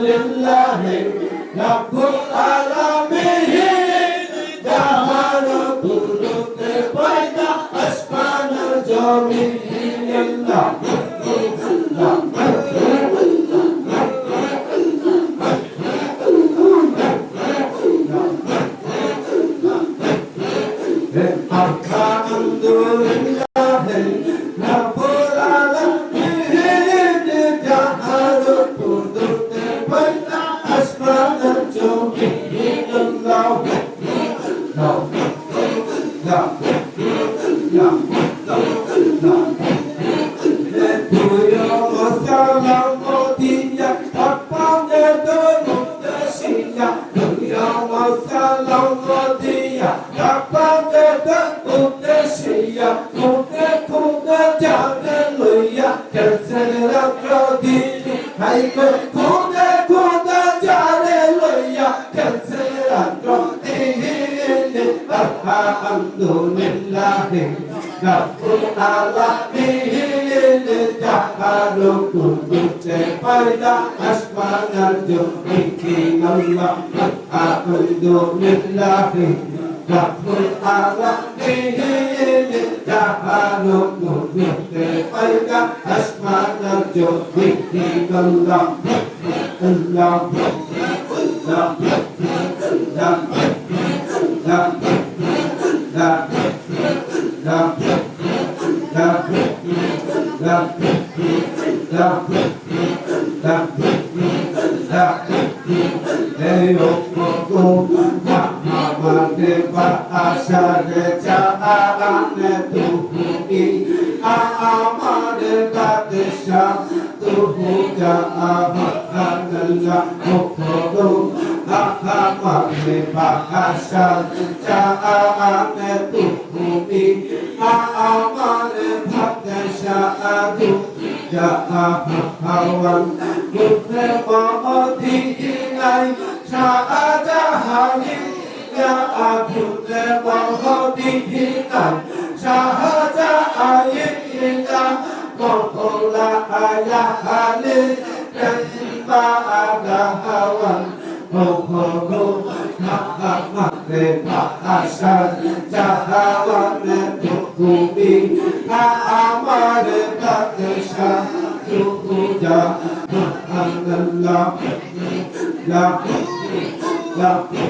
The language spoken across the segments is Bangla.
আলহামদুলিল্লাহ রাব্বুল আলামিন জাহান কুলুতে পয়দা আসমান জমিন। Kersera krodi Hai kude kude jane luya Kersera krodi Alhamdulillah Rabbul Alamin Jaharu kudute Paida Asmanar Jumiki Allah Alhamdulillah Rabbul Alamin Jaharu kudute Paida Asmanar Jumiki Allah Allah Allah Allah আমাদের কাছে তুহু যা আল্লাহ আমাকে বাকাশা চাআনে তুমি আমার ভাতেশা আদু যা হাওয়ান কুতে মমতি নাই শাহজাহানি যা আদুতে মমতি নাই শাহজাহানি যা মহলা আয়া হালে Kemba aga hawan Mohogo Mahamate Pahasan Jahawane Tukumi Mahamare Pakesha Tukuja Mahamdallah La La La La La Kita Kehena Asyukungi Tuhumi Amda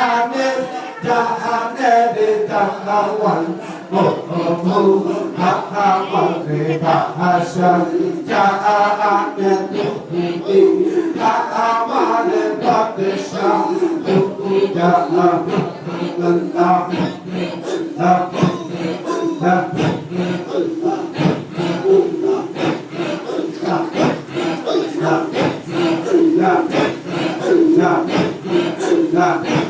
জাহানের জাহানের জাহাওয়াল বহু ভাবারে ভাষণ জাহানে দুঃখী জাহামানে প্রদেশন দুঃখী জাহা Ganga Yeah.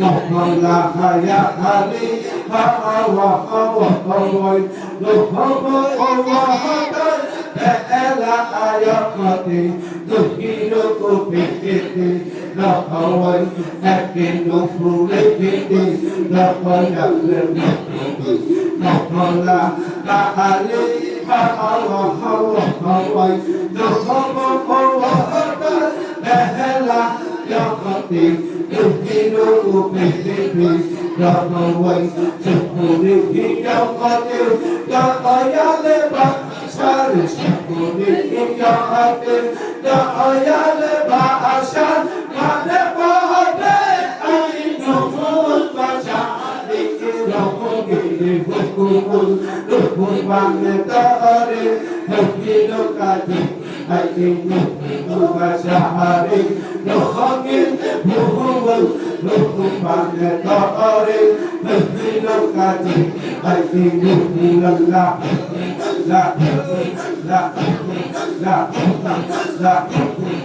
Don't mind la haya ali, ha awa awa awa. نحب الله تعالى آياتي نهيرك بكتي نحوي أكن نفر بكتي نحوي أكن نفر نحوي أكن Allah, Allah, Allah, the Allah, Allah, the Hela, Yakati, the Hino, the Hino, Kati Da'ayale Ba Asan Mane Ba Hade Aino Mun Basha Dikiro Hukini Hukumun Lukun Bange Ta'ari Hukino Kati Aino Mun Basha Hari Nukhangin Muhumul Nukhum Bange Ta'ari Hukino Kati Aino Mun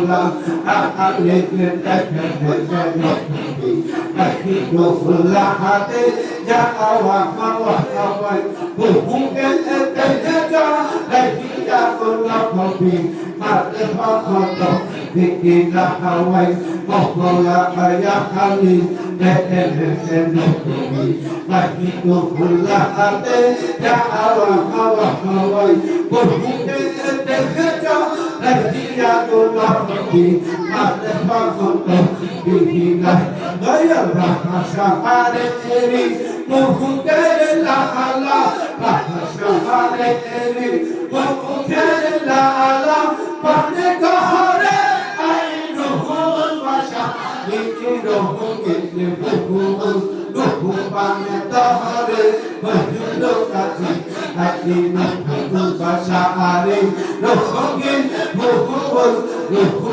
La La تحمده لحد جاء وما وحوي بالممكن التجدع لكي يقول ربي مرتفع خطر بكي لحوي مهضل يا حليم تحمده لحد جاء وما وحوي بالممكن التجدع لكي يقول ربي مرتفع خطر বিহিনা Dayal রাহা সাহারে তেরি মুখের লালা রাহা সাহারে তেরি মুখের লালা পানে আরে রহকে বহুমান বহু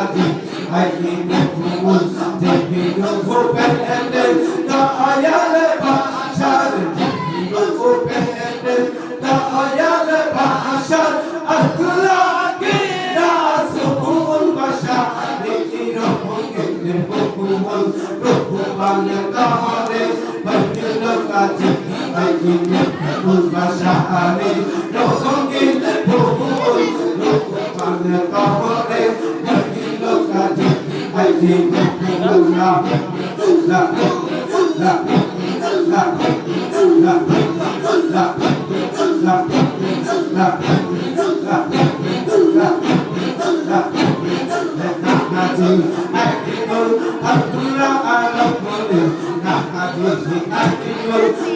هادي أي نقول تبي نفوق الأندل دا أيال بحشر تبي نفوق الأندل دا أيال بحشر أخلاقي ناس قول بشر لكي نفوق نفوق ركوبان القهر بحشر تبي أي نقول بشر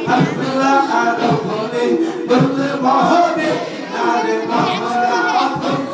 Abdullah, I don't believe, but the Mohammed, I didn't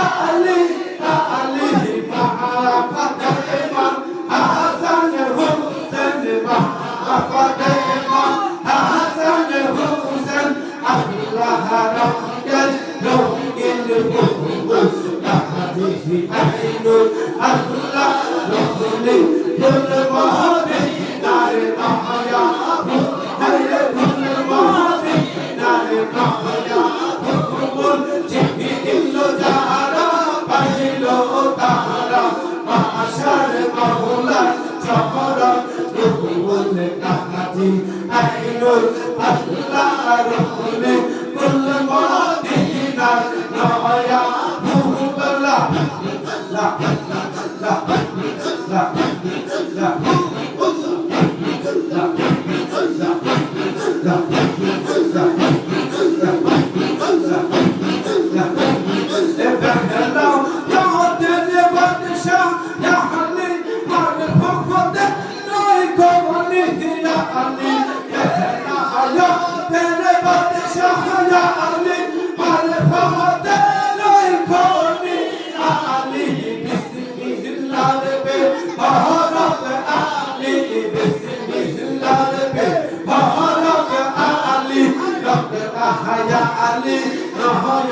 Allah Yeah.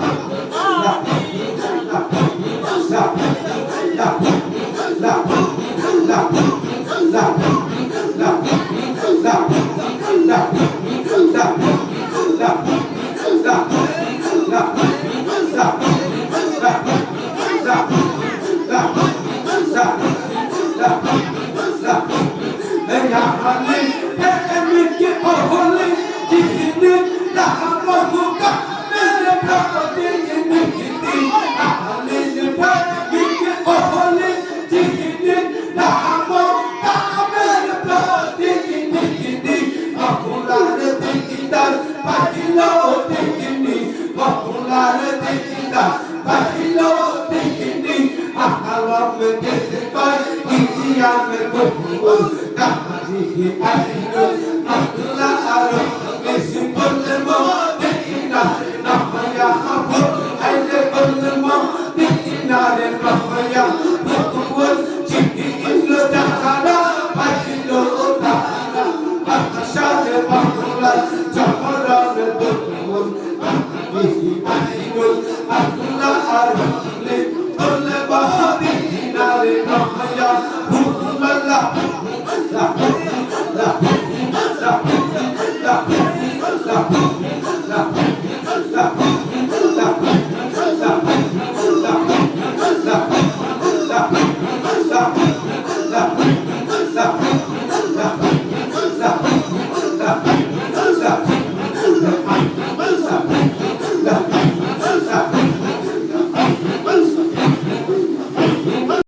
Tchau.